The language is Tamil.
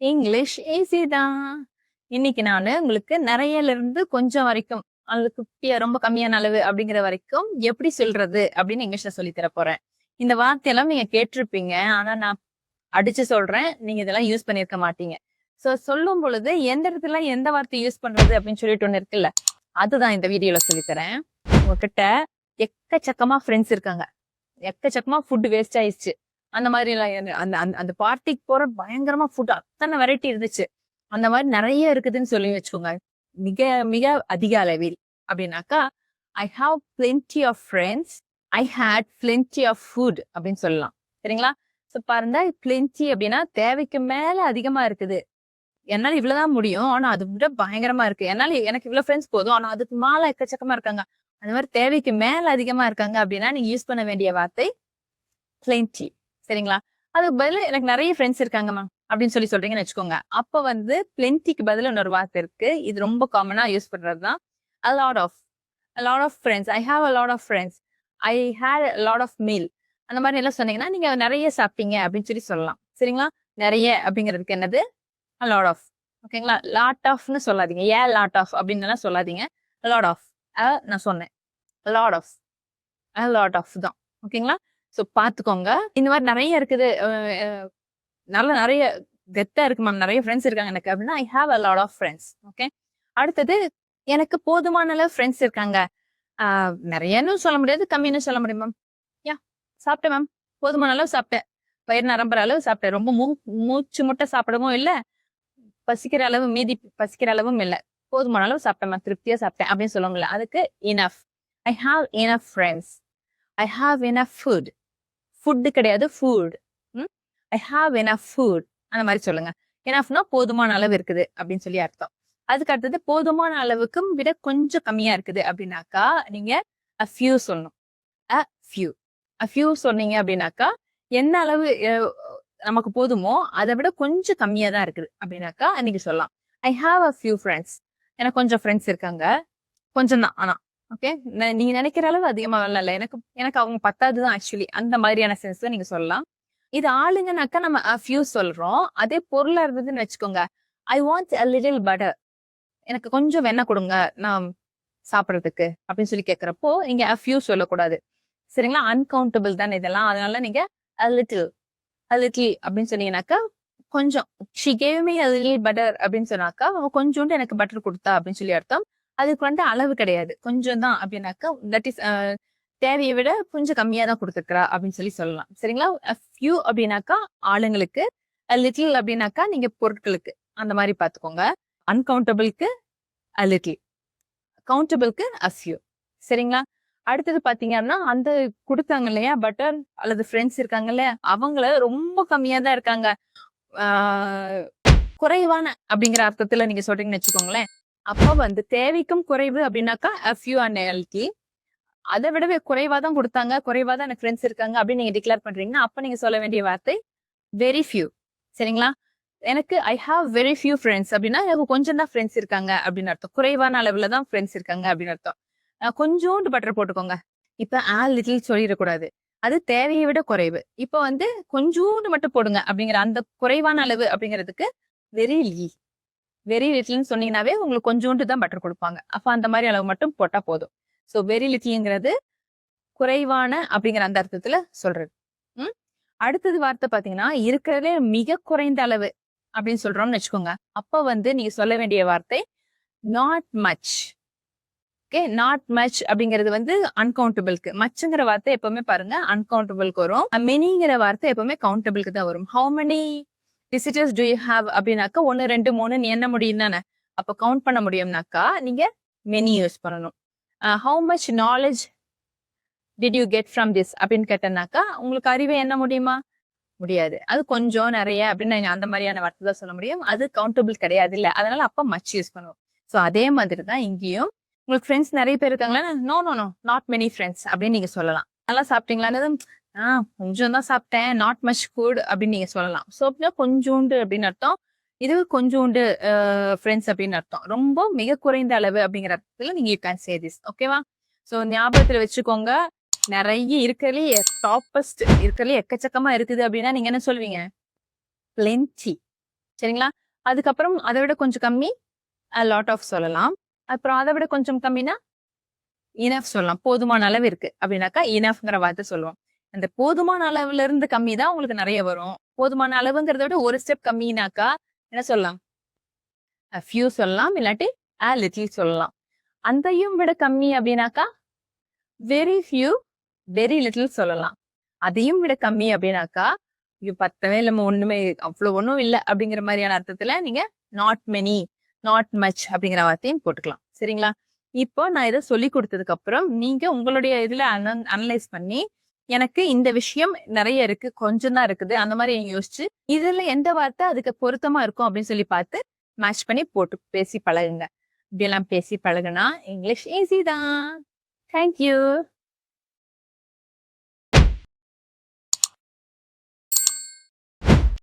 இங்கிலீஷ் ஈஸி தான். இன்னைக்கு நான் உங்களுக்கு நிறையல இருந்து கொஞ்சம் வரைக்கும் அது குட்டியா ரொம்ப கம்மியான அளவு அப்படிங்கிற வரைக்கும் எப்படி சொல்றது அப்படின்னு இங்கிலீஷ்ல சொல்லி தர போறேன். இந்த வார்த்தையெல்லாம் நீங்க கேட்டிருப்பீங்க. ஆனா நான் அடிச்சு சொல்றேன். நீங்க இதெல்லாம் யூஸ் பண்ணிருக்க மாட்டீங்க. சோ சொல்லும் பொழுது எந்த இடத்துல எந்த வார்த்தை யூஸ் பண்றது அப்படின்னு சொல்லிட்டு ஒண்ணு இருக்குல்ல அதுதான் இந்த வீடியோல சொல்லி தரேன். உங்ககிட்ட எக்கச்சக்கமா ஃப்ரெண்ட்ஸ் இருக்காங்க. எக்கச்சக்கமா ஃபுட் வேஸ்ட் ஆயிடுச்சு. அந்த மாதிரி எல்லாம் அந்த அந்த அந்த பார்ட்டிக்கு போற பயங்கரமா ஃபுட் அத்தனை வெரைட்டி இருந்துச்சு. அந்த மாதிரி நிறைய இருக்குதுன்னு சொல்லி வச்சுக்கோங்க. மிக மிக அதிக அளவில். அப்படின்னாக்கா I have plenty of friends I had plenty of food அப்படின்னு சொல்லலாம். சரிங்களா? ஸோ பாருங்க பிளென்டி அப்படின்னா தேவைக்கு மேல அதிகமா இருக்குது. என்னால இவ்வளவுதான் முடியும். ஆனா அது விட பயங்கரமா இருக்கு. என்னால எனக்கு இவ்வளவு ஃப்ரெண்ட்ஸ் போதும். ஆனா அதுக்கு மேல எக்கச்சக்கமா இருக்காங்க. அந்த மாதிரி தேவைக்கு மேல அதிகமா இருக்காங்க அப்படின்னா நீங்க யூஸ் பண்ண வேண்டிய வார்த்தை பிளென்டி சரிங்களா? அதுக்கு பதில் எனக்கு நிறைய ஃப்ரெண்ட்ஸ் இருக்காங்கம்மா அப்படின்னு சொல்லி சொல்றீங்கன்னு வச்சுக்கோங்க. அப்ப வந்து பிளென்டிக்கு பதில் இன்னொரு வார்த்தை இருக்கு. இது ரொம்ப காமனா யூஸ் பண்றது தான் a lot of a lot of friends I have a lot of friends I had lot of meal அந்த மாதிரி எல்லாம் சொன்னீங்கன்னா நீங்க நிறைய சாப்பிட்டீங்க அப்படின்னு சொல்லி சொல்லலாம். சரிங்களா? நிறைய அப்படிங்கிறதுக்கு என்னது? லாட் ஆஃப் ஓகேங்களா லாட் ஆஃப்னு சொல்லாதீங்க. ஏ லாட் ஆஃப் அப்படின்னு எல்லாம் சொல்லாதீங்க. லாட் ஆஃப் நான் சொன்னேன். லாட் ஆஃப் லாட் ஆஃப் தான். ஓகேங்களா ஸோ பார்த்துக்கோங்க இந்த மாதிரி நிறைய இருக்குது. நல்ல நிறைய கெத்தா இருக்கு மேம். நிறைய ஃப்ரெண்ட்ஸ் இருக்காங்க எனக்கு. அப்படின்னா I have a lot of friends okay அடுத்தது எனக்கு போதுமான அளவு ஃப்ரெண்ட்ஸ் இருக்காங்க. நிறையன்னு சொல்ல முடியாது கம்மின்னு சொல்ல முடியும் மேம். யா சாப்பிட்டேன் மேம். போதுமான அளவு சாப்பிட்டேன். பயிர் நரம்புற அளவு சாப்பிட்டேன். ரொம்ப மூ மூச்சு முட்டை சாப்பிடவும் இல்லை. பசிக்கிற அளவு மீதி பசிக்கிற அளவும் இல்லை. போதுமான அளவு சாப்பிட்டேன் மேம். திருப்தியா சாப்பிட்டேன் அப்படின்னு சொல்லுவாங்கல்ல அதுக்கு enough I have enough friends I have enough food food கிடையாது food I have enough food அந்த மாதிரி சொல்லுங்க. எனஃப்னா போதுமான அளவு இருக்குது அப்படின்னு சொல்லி அர்த்தம். அதுக்கு அடுத்தது போதுமான அளவுக்கும் விட கொஞ்சம் கம்மியா இருக்குது அப்படின்னாக்கா நீங்க அ ஃபியூ சொல்லணும். அ ஃபியூ அ ஃபியூ சொன்னீங்க அப்படின்னாக்கா என்ன அளவு நமக்கு போதுமோ அதை விட கொஞ்சம் கம்மியா தான் இருக்குது அப்படின்னாக்கா நீங்க சொல்லலாம். I have a few friends எனக்கு கொஞ்சம் ஃப்ரெண்ட்ஸ் இருக்காங்க. கொஞ்சம் தான் ஆனா. ஓகே நீங்க நினைக்கிற அளவு அதிகமா வரல எனக்கு எனக்கு அவங்க பத்தாது தான் ஆக்சுவலி அந்த மாதிரியான சென்ஸ் நீங்க சொல்லலாம். இது ஆளுங்கனாக்கா நம்ம ஃபியூ சொல்றோம். அதே பொருளா இருந்ததுன்னு வச்சுக்கோங்க. I want a little butter எனக்கு கொஞ்சம் வெண்ணெய் கொடுங்க நான் சாப்பிட்றதுக்கு அப்படின்னு சொல்லி கேட்குறப்போ நீங்க a சொல்லக்கூடாது. சரிங்களா? அன்கவுண்டபிள் தானே இதெல்லாம். அதனால நீங்க அ லிட்டில் அ லிட்டில் அப்படின்னு சொன்னீங்கன்னாக்கா கொஞ்சம். She gave me a little butter அப்படின்னு சொன்னாக்கா கொஞ்சோண்டு எனக்கு பட்டர் கொடுத்தா அப்படின்னு சொல்லி அர்த்தம். அதுக்கு வந்து அளவு கிடையாது. கொஞ்சம் தான் அப்படின்னாக்கா தட் இஸ் தேவையை விட கொஞ்சம் கம்மியா தான் கொடுத்துருக்குறா அப்படின்னு சொல்லி சொல்லலாம். சரிங்களா? ஃபியூ அப்படின்னாக்கா ஆளுங்களுக்கு லிட்டில் அப்படின்னாக்கா நீங்க பொருட்களுக்கு அந்த மாதிரி பார்த்துக்கோங்க. அன்கவுண்டபிளுக்கு அ லிட்டில் கவுண்டபிளுக்கு அ ஃபியூ சரிங்களா? அடுத்தது பாத்தீங்கன்னா அந்த கொடுத்தாங்க இல்லையா? பட்டர் அல்லது ஃப்ரெண்ட்ஸ் இருக்காங்க இல்லையா? அவங்கள ரொம்ப கம்மியா தான் இருக்காங்க. குறைவான அப்படிங்கிற அர்த்தத்துல நீங்க சொல்றீங்கன்னு வச்சுக்கோங்களேன். அப்போ வந்து தேவைக்கும் குறைவு அப்படின்னாக்கா a அண்ட் எல்டி அதை விடவே குறைவா தான் கொடுத்தாங்க. குறைவா தான் எனக்கு ஃப்ரெண்ட்ஸ் இருக்காங்க அப்படின்னு நீங்கள் டிக்ளேர் பண்ணுறீங்கன்னா அப்போ நீங்கள் சொல்ல வேண்டிய வார்த்தை வெரி ஃபியூ சரிங்களா? எனக்கு I have very few friends அப்படின்னா எனக்கு கொஞ்சம் தான் ஃப்ரெண்ட்ஸ் இருக்காங்க அப்படின்னு அர்த்தம். குறைவான அளவில் தான் ஃப்ரெண்ட்ஸ் இருக்காங்க அப்படின்னு அர்த்தம். கொஞ்சோண்டு பட்டர் போட்டுக்கோங்க. இப்போ ஆ லிட்டில் சொல்லிடக்கூடாது. அது தேவையை விட குறைவு. இப்போ வந்து கொஞ்சோண்டு மட்டும் போடுங்க அப்படிங்கிற அந்த குறைவான அளவு அப்படிங்கிறதுக்கு வெரி லீ வெரி லிட்டில்னு சொன்னீங்கன்னாவே உங்களுக்கு கொஞ்சோண்டு தான் பட்டர் கொடுப்பாங்க. அப்போ அந்த மாதிரி அளவு மட்டும் போட்டால் போதும். ஸோ வெரி லிட்டில்ங்கிறது குறைவான அப்படிங்கிற அந்த அர்த்தத்தில் சொல்றது. ம்? அடுத்தது வார்த்தை பார்த்தீங்கன்னா இருக்கிறதே மிக குறைந்த அளவு அப்படின்னு சொல்றோம்னு வச்சுக்கோங்க. அப்போ வந்து நீங்க சொல்ல வேண்டிய வார்த்தை not much okay not much அப்படிங்கிறது வந்து அன்கவுண்டபிள்க்கு மச்சுங்கிற வார்த்தை எப்பவுமே பாருங்க அன்கவுண்டபிள்க்கு வரும். மெனிங்கிற வார்த்தை எப்பவுமே கவுண்டபிள்க்கு தான் வரும். How many visitors do you have அப்படின்னாக்கா ஒன்னு ரெண்டு மூணு நீ என்ன முடியும் தானே. அப்போ கவுண்ட் பண்ண முடியும்னாக்கா நீங்கள் மெனி யூஸ் பண்ணணும். How much knowledge did you get from this அப்படின்னு கேட்டேன்னாக்கா உங்களுக்கு அறிவை என்ன முடியுமா? முடியாது. அது கொஞ்சம் நிறைய அப்படின்னு அந்த மாதிரியான வார்த்தை தான் சொல்ல முடியும். அது கவுண்டபிள் கிடையாது இல்லை. அதனால அப்போ மச் யூஸ் பண்ணுவோம். ஸோ அதே மாதிரி தான் இங்கேயும். உங்களுக்கு ஃப்ரெண்ட்ஸ் நிறைய பேர் இருக்காங்களா? No no no not many friends அப்படின்னு நீங்கள் சொல்லலாம். நல்லா சாப்பிட்டீங்களான்னு ஆ கொஞ்சம் தான் சாப்பிட்டேன். நாட் மச் ஃபுட் அப்படின்னு நீங்க சொல்லலாம். ஸோ அப்படின்னா கொஞ்சோண்டு அப்படின்னு அர்த்தம். இது கொஞ்சோண்டு ஃப்ரெண்ட்ஸ் அப்படின்னு அர்த்தம். ரொம்ப மிக குறைந்த அளவு அப்படிங்கிற அர்த்தத்தில் நீங்க யூ கேன் சே திஸ் ஓகேவா ஸோ ஞாபகத்தில் வச்சுக்கோங்க. நிறைய இருக்கிறதுலே டாப்பஸ்ட் இருக்கிறதுலே எக்கச்சக்கமா இருக்குது அப்படின்னா நீங்க என்ன சொல்வீங்க? பிளென்டி சரிங்களா? அதுக்கப்புறம் அதை விட கொஞ்சம் கம்மி லாட் ஆஃப் சொல்லலாம். அப்புறம் அதை விட கொஞ்சம் கம்மினா இனஃப் சொல்லலாம். போதுமான அளவு இருக்கு அப்படின்னாக்கா இனஃப்ங்கிற வார்த்தை சொல்லுவோம். அந்த போதுமான அளவுல இருந்து கம்மி தான் உங்களுக்கு நிறைய வரும். போதுமான அளவுங்கிறத விட ஒரு ஸ்டெப் கம்மினாக்கா என்ன சொல்லலாம்? ஃபியூ சொல்லலாம் இல்லாட்டி a லிட்டில் சொல்லலாம். அந்தையும் விட கம்மி அப்படின்னாக்கா வெரி ஃபியூ வெரி லிட்டில் சொல்லலாம். அதையும் விட கம்மி அப்படின்னாக்கா ஐயோ பத்தவே இல்லாம ஒண்ணுமே அவ்வளவு ஒன்றும் இல்லை அப்படிங்கிற மாதிரியான அர்த்தத்துல நீங்க நாட் மெனி நாட் மச் அப்படிங்கிற வார்த்தையும் போட்டுக்கலாம். சரிங்களா? இப்போ நான் இதை சொல்லி கொடுத்ததுக்கு அப்புறம் நீங்க உங்களுடைய இதுல அனலைஸ் பண்ணி எனக்கு இந்த விஷயம் நிறைய இருக்கு கொஞ்சம் தான் இருக்குது. அந்த மாதிரி யோசிச்சு இதுல எந்த வார்த்தை அதுக்கு பொருத்தமா இருக்கும்? அப்படின்னு சொல்லி பார்த்து மேட்ச் பண்ணி போட்டு பேசி பழகுங்க. இப்படியெல்லாம் பேசி பழகுனா இங்கிலீஷ் ஈஸி தான். Thank you